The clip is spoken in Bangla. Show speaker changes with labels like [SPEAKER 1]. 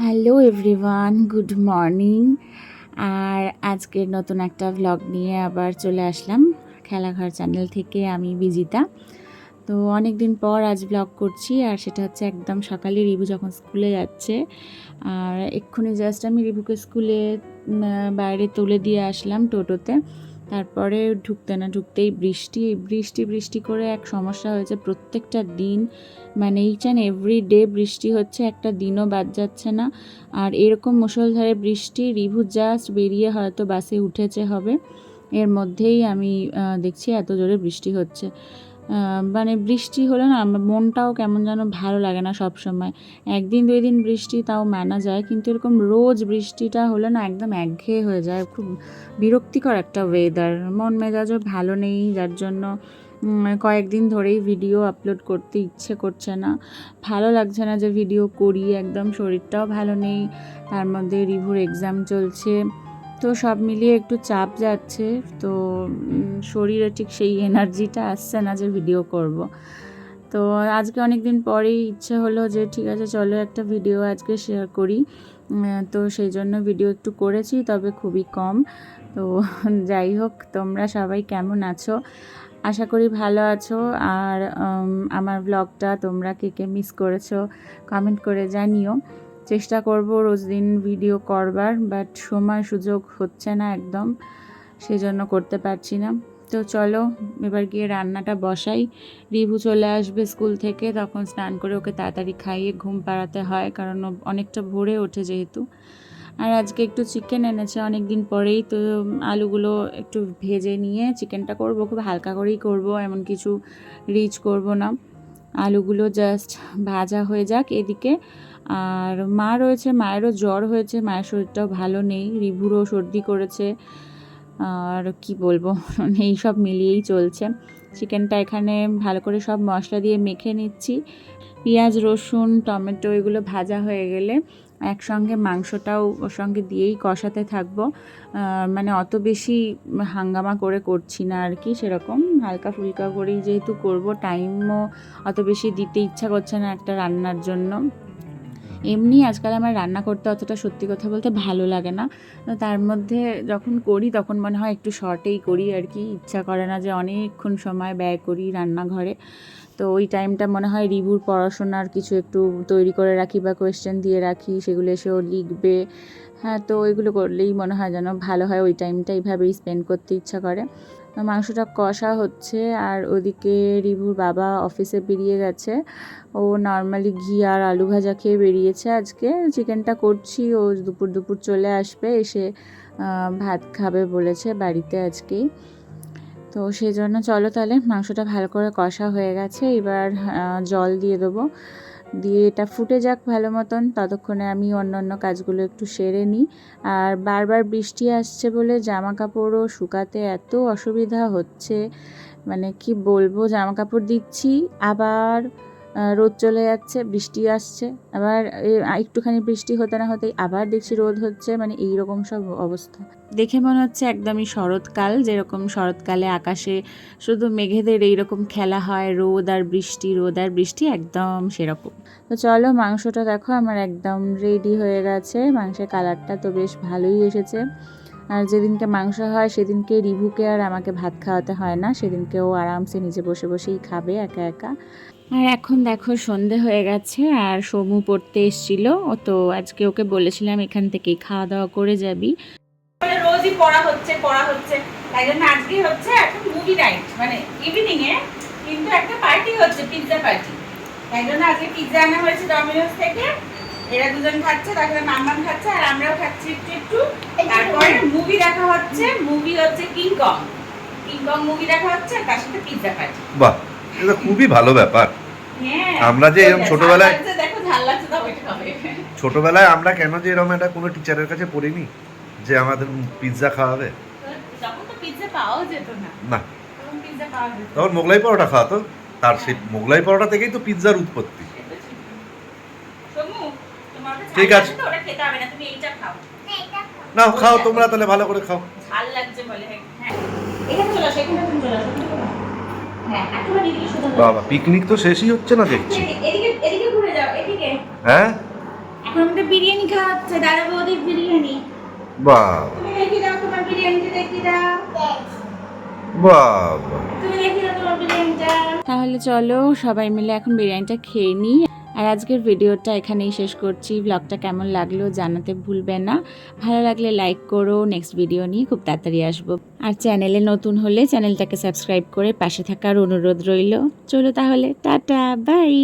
[SPEAKER 1] হ্যালো এভরিওয়ান গুড মর্নিং আর আজকের নতুন একটা ভ্লগ নিয়ে আবার চলে আসলাম খেলাঘর চ্যানেল থেকে আমি বিজিতা। তো অনেক দিন পর আজ ব্লগ করছি আর সেটা হচ্ছে একদম সকালে রিভু যখন স্কুলে যাচ্ছে, আর এক্ষুনি জাস্ট আমি রিভুকে স্কুলে বাইরে তুলে দিয়ে আসলাম টোটোতে। তারপরে ঢুকতে না ঢুকতেই বৃষ্টি বৃষ্টি বৃষ্টি করে এক সমস্যা হয়েছে প্রত্যেকটা দিন মানে ইচ অ্যান্ড এভরি ডে বৃষ্টি হচ্ছে, একটা দিনও বাদ যাচ্ছে না। আর এরকম মুসলধারে বৃষ্টি, রিভু জাস্ট বেরিয়ে হয়তো বাসে উঠেছে হবে। এর মধ্যেই আমি দেখছি এত জোরে বৃষ্টি হচ্ছে। মানে বৃষ্টি হলে না মনটাও কেমন যেন ভালো লাগে না সব সময় একদিন, দুই দিন বৃষ্টি তাও মানা যায়, কিন্তু এরকম রোজ বৃষ্টিটা হলে না একদম একঘেয়ে হয়ে যায়। খুব বিরক্তিকর একটা ওয়েদার মন মেজাজও ভালো নেই, যার জন্য কয়েকদিন ধরেই ভিডিও আপলোড করতে ইচ্ছে করছে না। ভালো লাগছে না যে ভিডিও করি, একদম শরীরটাও ভালো নেই। তার মধ্যে রিভুর এক্সাম চলছে। তো সব মিলিয়ে একটু চাপ যাচ্ছে। তো শরীরে ঠিক সেই এনার্জিটা আসছে না যে ভিডিও করব। তো আজকে অনেক দিন পরেই ইচ্ছে হলো যে, ঠিক আছে, চলো একটা ভিডিও আজকে শেয়ার করি। তো সেই জন্য ভিডিও একটু করেছি, তবে খুবই কম। তো যাই হোক, তোমরা সবাই কেমন আছো? আশা করি ভালো আছো। আর আমার ব্লগটা তোমরা কে কে মিস করেছ কমেন্ট করে জানিও। চেষ্টা করব রোজ দিন ভিডিও করবার বাট সময় সুযোগ হচ্ছে না একদম, সেজন্য করতে পারছি না। তো চলো, এবার গিয়ে রান্নাটা বসাই। রিভু চলে আসবে স্কুল থেকে, তখন স্নান করে ওকে তাড়াতাড়ি খাইয়ে ঘুম পাড়াতে হয়, কারণ অনেকটা ভোরে ওঠে যেহেতু। আর আজকে একটু চিকেন এনেছে অনেক দিন পরেই, তো আলুগুলো একটু ভেজে নিয়ে চিকেনটা করব, খুব হালকা করেই করব, এমন কিছু রিচ করব না। আলুগুলো জাস্ট ভাজা হয়ে যাক এদিকে। আর মা রয়েছে, মায়েরও জ্বর হয়েছে, মায়ের শরীরটাও ভালো নেই, রিভুরও সর্দি করেছে। আর কি বলব, এই সব মিলিয়েই চলছে। চিকেনটা এখানে ভালো করে সব মশলা দিয়ে মেখে নিচ্ছি। পেঁয়াজ, রসুন, টমেটো এগুলো ভাজা হয়ে গেলে একসঙ্গে মাংসটাও ওর সঙ্গে দিয়েই কষাতে থাকব। মানে অত বেশি হাঙ্গামা করে করছি না আর কি সেরকম। হালকা ফুলকা করেই যেহেতু করব, টাইমও অত বেশি দিতে ইচ্ছা করছে না একটা রান্নার জন্য। এমনি আজকাল আমার রান্না করতে অতটা সত্যি কথা বলতে ভালো লাগে না। তার মধ্যে যখন করি তখন মনে হয় একটু শর্টেই করি আর কি। ইচ্ছা করে না যে অনেকক্ষণ সময় ব্যয় করি রান্নাঘরে। তো ওই টাইমটা মনে হয় রিভুর পড়াশোনার কিছু একটু তৈরি করে রাখি বা কোয়েশ্চেন দিয়ে রাখি, সেগুলো এসেও লিখবে। হ্যাঁ তো ওইগুলো করলেই মনে হয় যেন ভালো হয়, ওই টাইমটা এইভাবেই স্পেন্ড করতে ইচ্ছা করে। মাংসটা কষা হচ্ছে, আর ওদিকে রিভুর বাবা অফিসে বেরিয়ে গেছে। ও নর্মালি ঘি আর আলু ভাজা খেয়ে বেরিয়েছে আজকে। চিকেনটা করছি, ও দুপুর দুপুর চলে আসবে, এসে ভাত খাবে বলেছে বাড়িতে আজকেই। তো সেই জন্য চলো তাহলে মাংসটা ভালো করে কষা হয়ে গেছে। এবার জল দিয়ে দেবো। দিয়ে এটা ফুটে যাক ভালো মতন। ততক্ষণে আমি অন্য অন্য কাজগুলো একটু সেরে নিই। আর বারবার বৃষ্টি আসছে বলে জামা কাপড়ও শুকাতে এত অসুবিধা হচ্ছে। মানে কি বলব জামা কাপড় দিচ্ছি। আবার রোদ চলে যাচ্ছে বৃষ্টি আসছে। আবার একটুখানি বৃষ্টি হতে না হতেই আবার দেখছি রোদ হচ্ছে মানে এই রকম সব অবস্থা। দেখে মনে হচ্ছে একদমই শরৎকাল যেরকম শরৎকালে আকাশে শুধু মেঘেদের এইরকম খেলা হয় রোদ আর বৃষ্টি রোদ আর বৃষ্টি একদম সেরকম। তো চলো মাংসটা দেখো আমার একদম রেডি হয়ে গেছে মাংসের কালারটা তো বেশ ভালোই এসেছে। আর যেদিনকে মাংস হয় সেদিনকে রিভুকে আর আমাকে ভাত খাওয়াতে হয় না। সেদিনকে ও আরামসে নিজে বসে বসেই খাবে একা একা। আর এখন দেখো সন্ধে হয়ে গেছে আর সমু পড়তে এসছিল। ও তো আজকে ওকে বলেছিলাম এখান থেকেই খাওয়া দাওয়া করে যাবি।
[SPEAKER 2] রোজই পড়া হচ্ছে পড়া হচ্ছে। তাই জন্য আজকে হচ্ছে একটা মুভি নাইট মানে ইভিনিং এ কিন্তু একটা পার্টি হচ্ছে পিৎজা পার্টি তাই জন্য আজকে পিৎজা আনা হয়েছে ডমিনোস থেকে। এরা দুজন খাচ্ছে তারপরে মাম্মাম খাচ্ছে আর আমরাও খাচ্ছি একটু একটু। দেখা হচ্ছে মুভি হচ্ছে King Kong King Kong movie দেখা হচ্ছে আর তার সাথে পিৎজা পার্টি
[SPEAKER 3] বাহ এটা খুবই ভালো ব্যাপার।
[SPEAKER 2] হ্যাঁ
[SPEAKER 3] আমরা যে এরকম ছোটবেলায়-
[SPEAKER 2] দেখো ঝাল লাগছে তাও
[SPEAKER 3] ছোটবেলায় আমরা কেন যে এরকম একটা কোনো টিচারের কাছে পড়িনি যে আমাদের পিৎজা খাওয়াবে?
[SPEAKER 2] তখন তো পিৎজা পাওয়াও যেত না।
[SPEAKER 3] না।
[SPEAKER 2] তখন পাওয়া
[SPEAKER 3] মোগলাই পরোটা খাওয়াতো। তার সেই মোগলাই পরোটা থেকেই তো পিৎজার উৎপত্তি।
[SPEAKER 2] ঠিক।
[SPEAKER 3] আছে।
[SPEAKER 2] লাগছে তো, ওটা খেতে হবে না, খাও।
[SPEAKER 3] তোমরা তাহলে ভালো করে খাও।
[SPEAKER 2] ঝাল লাগছে বলে, হ্যাঁ। হ্যাঁ,
[SPEAKER 3] বাবা পিকনিক তো শেষই হচ্ছে না দেখছি।
[SPEAKER 2] এদিকে, এদিকে, এদিকে ঘুরে যাও, এদিকে।
[SPEAKER 3] হ্যাঁ?
[SPEAKER 2] এখন আমাদের বিরিয়ানি খাওয়া হচ্ছে দাদা বৌদির বিরিয়ানি।
[SPEAKER 3] বাবা।
[SPEAKER 2] তুমি দেখি দাও তোমার বিরিয়ানিটা দেখি দাও
[SPEAKER 3] বাবা।
[SPEAKER 2] তুমি দেখি দাও তোমার বিরিয়ানিটা।
[SPEAKER 1] তাহলে চলো সবাই মিলে এখন বিরিয়ানিটা খেয়ে নিই। আর আজকের ভিডিওটা এখানেই শেষ করছি। ব্লগটা কেমন লাগল জানাতে ভুলবে না। ভালো লাগলে লাইক করো। নেক্সট ভিডিও নিয়ে খুব তাড়াতাড়ি আসব। আর চ্যানেলে নতুন হলে চ্যানেলটাকে সাবস্ক্রাইব করে পাশে থাকার অনুরোধ রইল। চলো তাহলে, টাটা বাই